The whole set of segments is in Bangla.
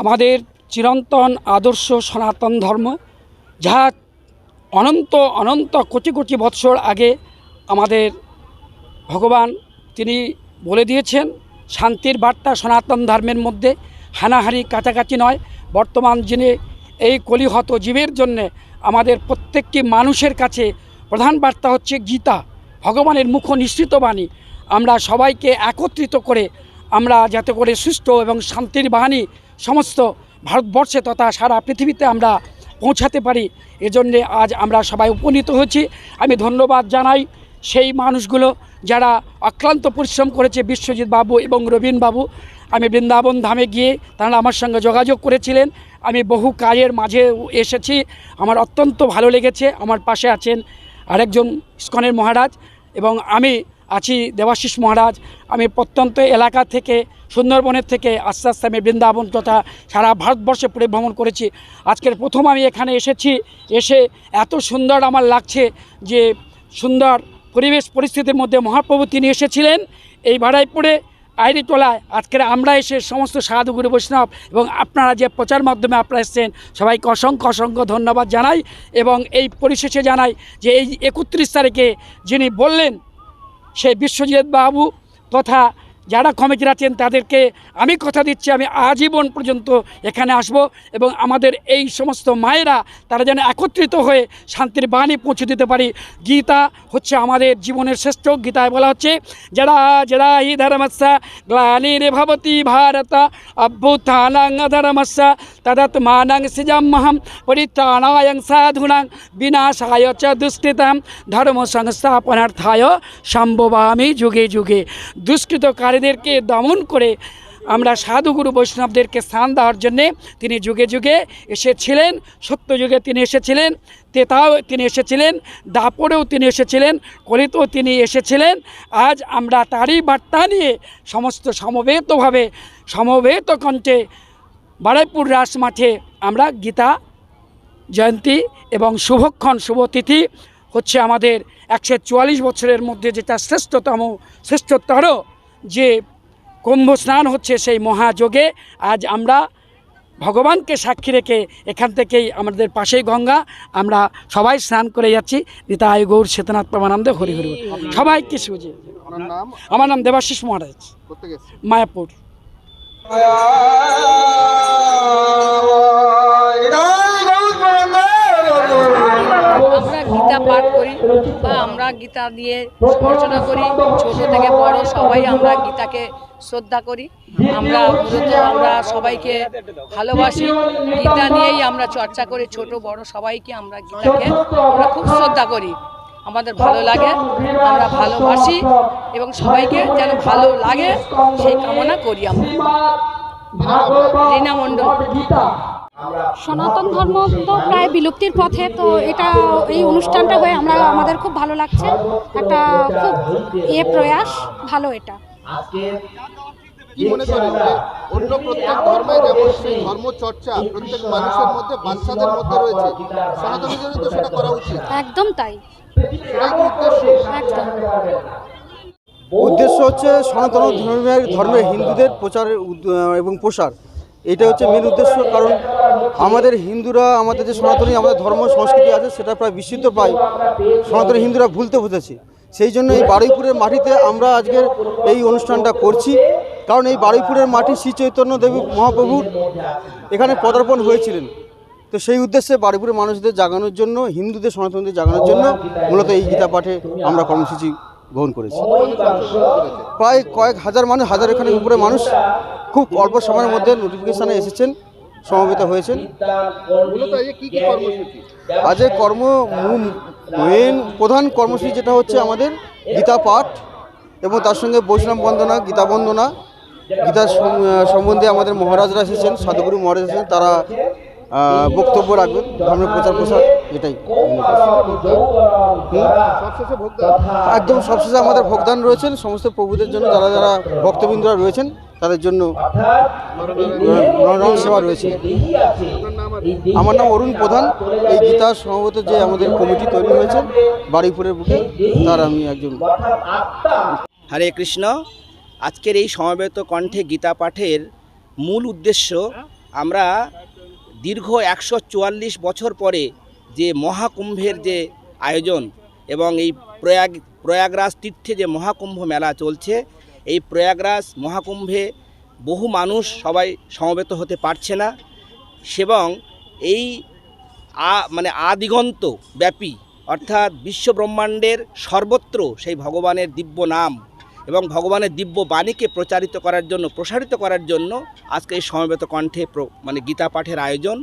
আমাদের চিরন্তন আদর্শ সনাতন ধর্ম, যাহা অনন্ত অনন্ত কোটি কোটি বৎসর আগে আমাদের ভগবান তিনি বলে দিয়েছেন, শান্তির বার্তা সনাতন ধর্মের মধ্যে হানাহানি কাছাকাছি নয়। বর্তমান দিনে এই কলিহত জীবের জন্যে আমাদের প্রত্যেকটি মানুষের কাছে প্রধান বার্তা হচ্ছে গীতা, ভগবানের মুখ নিঃসৃত বাণী। আমরা সবাইকে একত্রিত করে আমরা যাতে করে সুস্থ এবং শান্তির বাহিনী সমস্ত ভারতবর্ষে তথা সারা পৃথিবীতে আমরা পৌঁছাতে পারি। এজন্যে আজ আমরা সবাই উপনীত হয়েছি। আমি ধন্যবাদ জানাই সেই মানুষগুলো যারা অক্লান্ত পরিশ্রম করেছে বিশ্বজিৎ বাবু এবং রবীন বাবু। আমি বৃন্দাবন ধামে গিয়ে তারা আমার সঙ্গে যোগাযোগ করেছিলেন। আমি বহু কাজের মাঝে এসেছি। আমার অত্যন্ত ভালো লেগেছে। আমার পাশে আছেন আরেকজন ইস্কনের মহারাজ এবং আমি আছি দেবাশিস মহারাজ। আমি প্রত্যন্ত এলাকা থেকে, সুন্দরবনের থেকে আস্তে আস্তে আমি বৃন্দাবন তথা সারা ভারতবর্ষে পরিভ্রমণ করেছি। আজকের প্রথম আমি এখানে এসেছি, এসে এত সুন্দর আমার লাগছে যে সুন্দর পরিবেশ পরিস্থিতির মধ্যে মহাপ্রভু তিনি এসেছিলেন। এই ভাড়াইপুরে আইরিটোলায় আজকের আমরা এসে সমস্ত সাধুগুরু বৈষ্ণব এবং আপনারা যে প্রচার মাধ্যমে আপনারা এসেছেন, সবাইকে অসংখ্য অসংখ্য ধন্যবাদ জানাই এবং এই পরিশেষে জানাই যে এই একত্রিশ তারিখে যিনি বললেন সেই বিশ্বজিৎ বাবু তথা যারা কমিটির আছেন তাদেরকে আমি কথা দিচ্ছি, আমি আজীবন পর্যন্ত এখানে আসব এবং আমাদের এই সমস্ত মায়েরা তারা যেন একত্রিত হয়ে শান্তির বাণী পৌঁছে দিতে পারি। গীতা হচ্ছে আমাদের জীবনের শ্রেষ্ঠ গীতায় বলা হচ্ছে যারা যারা হি ধর্মস্যা গ্লানির ভবতি ভারত, অভ্যুত্থানাং ধর্মস্য তদত্মানাং সিজাম্মহম পরিত্রাণায়ং সাধুনাং বিনাশায় চ দুষ্কৃতাম। ধর্ম সংস্থাপনার্থায় সম্ভবামি যুগে যুগে। দুষ্কৃতকারীদেরকে দমন করে আমরা সাধুগুরু বৈষ্ণবদেরকে স্থান দেওয়ার জন্যে তিনি যুগে যুগে এসেছিলেন সত্য যুগে তিনি এসেছিলেন, তেতাও তিনি এসেছিলেন, দাপরেও তিনি এসেছিলেন, কলিতেও তিনি এসেছিলেন। আজ আমরা তারই বার্তা নিয়ে সমস্ত সমবেতভাবে, সমবেত কণ্ঠে বারাইপুর রাস মাঠে আমরা গীতা জয়ন্তী এবং শুভক্ষণ শুভতিথি হচ্ছে আমাদের একশো চুয়াল্লিশ বছরের মধ্যে যেটা শ্রেষ্ঠতম, শ্রেষ্ঠতর যে কুম্ভ স্নান হচ্ছে সেই মহাযোগে আজ আমরা ভগবানকে সাক্ষী রেখে এখান থেকেই আমাদের পাশেই গঙ্গা আমরা সবাই স্নান করে যাচ্ছি। নিতাই গৌর চেতনাথ প্রমানন্দে হরি হরি সুজি আপনার নাম? আমার নাম দেবাশিস মহারাজ। মায়াপুর। গীতা পাঠ করি বা আমরা গীতা দিয়ে অর্চনা করি। ছোট থেকে বড় সবাই আমরা গীতাকে শ্রদ্ধা করি। আমরা আমরা সবাইকে ভালোবাসি। গীতা নিয়েই আমরা চর্চা করি। ছোট, বড় সবাইকে আমরা গীতাকে আমরা খুব শ্রদ্ধা করি। আমাদের ভালো লাগে, আমরা ভালোবাসি এবং সবাইকে যেন ভালো লাগে, সেই কামনা করি আমরা। রীনা মণ্ডল। সনাতন ধর্ম তো প্রায় বিলুপ্তির পথে তো এটা এই অনুষ্ঠানটা হয়ে আমরা আমাদের খুব ভালো লাগছে। একটা খুব এ প্রয়াস ভালো এটা। কি মনে করেন যে অন্য প্রত্যেক ধর্মে যেমন সেই ধর্ম চর্চা প্রত্যেক মানুষের মধ্যে বাচ্চাদের মধ্যে রয়েছে সনাতনীদেরও তো সেটা করা উচিত। একদম তাই। সেটাই উদ্দেশ্য একদম। উদ্দেশ্য হচ্ছে সনাতন ধর্মের ধর্মের হিন্দুদের প্রচার এবং প্রসার। এটা হচ্ছে মেন উদ্দেশ্য, কারণ আমাদের হিন্দুরা, আমাদের যে সনাতনী, আমাদের ধর্ম, সংস্কৃতি আছে, সেটা প্রায় বিস্মৃত পাই সনাতনী হিন্দুরা ভুলতে বসেছে সেই জন্য এই বারুইপুরের মাটিতে আমরা আজকের এই অনুষ্ঠানটা করছি। কারণ এই বারুইপুরের মাটি শ্রী চৈতন্য দেবী মহাপ্রভুর এখানে পদার্পণ হয়েছিলেন। তো সেই উদ্দেশ্যে বারুইপুরের মানুষদের জাগানোর জন্য, হিন্দুদের, সনাতনদের জাগানোর জন্য মূলত এই গীতা পাঠে আমরা কর্মসূচি গ্রহণ করেছি। প্রায় কয়েক হাজার মানুষ হাজার এখানে উপরে মানুষ খুব অল্প সময়ের মধ্যে নোটিফিকেশানে এসেছেন সমবেত হয়েছেন। আজের কর্ম মেন প্রধান কর্মসূচি যেটা হচ্ছে আমাদের গীতা পাঠ এবং তার সঙ্গে বৈষ্ণব বন্দনা গীতা বন্দনা। গীতা সম্বন্ধে আমাদের মহারাজরা এসেছেন সাধুগুরু মহারাজ এসেছেন তারা বক্তব্য রাখবেন ধর্মের প্রচার প্রসার এটাই। একদম সবশেষে আমাদের ভোগদান রয়েছেন সমস্ত প্রভুদের জন্য যারা যারা ভক্তবৃন্দরা রয়েছেন তাদের জন্য সেবা রয়েছে। আমার নাম অরুণ প্রধান। এই গীতা সম্ভবত যে আমাদের কমিটি তৈরি হয়েছে বারুইপুরের বুকে তার আমি একজন হরে কৃষ্ণ। আজকের এই সমবেত কণ্ঠে গীতা পাঠের মূল উদ্দেশ্য আমরা দীর্ঘ একশো চুয়াল্লিশ বছর পরে যে মহাকুম্ভের যে আয়োজন এবং এই প্রয়াগ, প্রয়াগরাজ তীর্থে যে মহাকুম্ভ মেলা চলছে, এই প্রয়াগরাজ মহাকুম্ভে বহু মানুষ সবাই সমবেত হতে পারছে না এবং এই আ মানে আদিগন্ত ব্যাপী অর্থাৎ বিশ্বব্রহ্মাণ্ডের সর্বত্র সেই ভগবানের দিব্য নাম এবং ভগবানের দিব্য বাণীকে প্রচারিত করার জন্য, প্রসারিত করার জন্য আজকে এই সমবেত কণ্ঠে মানে গীতা পাঠের আয়োজন।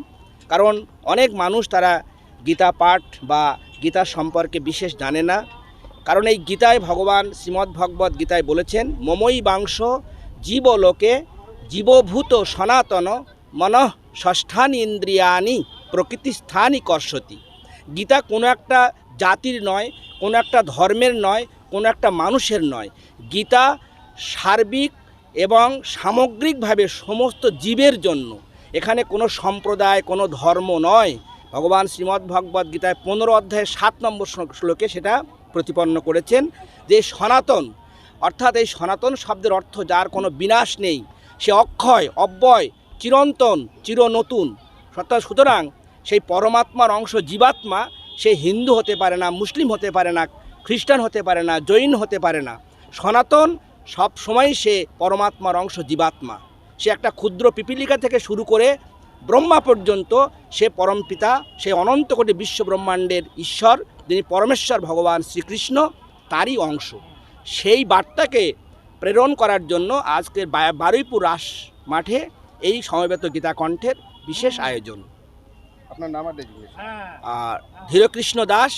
কারণ অনেক মানুষ তারা গীতা পাঠ বা গীতা সম্পর্কে বিশেষ জানে না। কারণ এই গীতায় ভগবান শ্রীমদ্ ভগবত গীতায় বলেছেন মমই বাংশ জীবলোকে জীবভূত সনাতন মনঃ ষষ্ঠানি ইন্দ্রিয়ানি প্রকৃতিস্থানই কর্ষতি। গীতা কোনো একটা জাতির নয়, কোনো একটা ধর্মের নয়, কোনো একটা মানুষের নয়। গীতা সার্বিক এবং সামগ্রিকভাবে সমস্ত জীবের জন্য। এখানে কোনো সম্প্রদায়, কোনো ধর্ম নয়। ভগবান শ্রীমদ্ ভগবত গীতায় পনেরো অধ্যায়ের সাত নম্বর শ্লো- শ্লোকে সেটা প্রতিপন্ন করেছেন যে সনাতন, অর্থাৎ এই সনাতন শব্দের অর্থ যার কোনো বিনাশ নেই, সে অক্ষয়, অব্যয়, চিরন্তন চির নতুন অর্থাৎ সুতরাং সেই পরমাত্মার অংশ জীবাত্মা, সে হিন্দু হতে পারে না, মুসলিম হতে পারে না, খ্রিস্টান হতে পারে না, জৈন হতে পারে না। সনাতন সব সময় সে পরমাত্মার অংশ জীবাত্মা। সে একটা ক্ষুদ্র পিপিলিকা থেকে শুরু করে ব্রহ্মা পর্যন্ত সে পরম পিতা সে অনন্ত কোটি বিশ্ব ব্রহ্মাণ্ডের ঈশ্বর যিনি পরমেশ্বর ভগবান শ্রীকৃষ্ণ তারই অংশ। সেই বার্তাকে প্রেরণ করার জন্য আজকের বারুইপুর রাস মাঠে এই সমবেত গীতা কণ্ঠের বিশেষ আয়োজন। আপনার নাম আর ধীরকৃষ্ণ দাস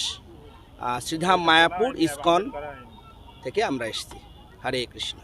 শ্রীধাম মায়াপুর ইস্কন থেকে আমরা এসেছি। হরে কৃষ্ণ।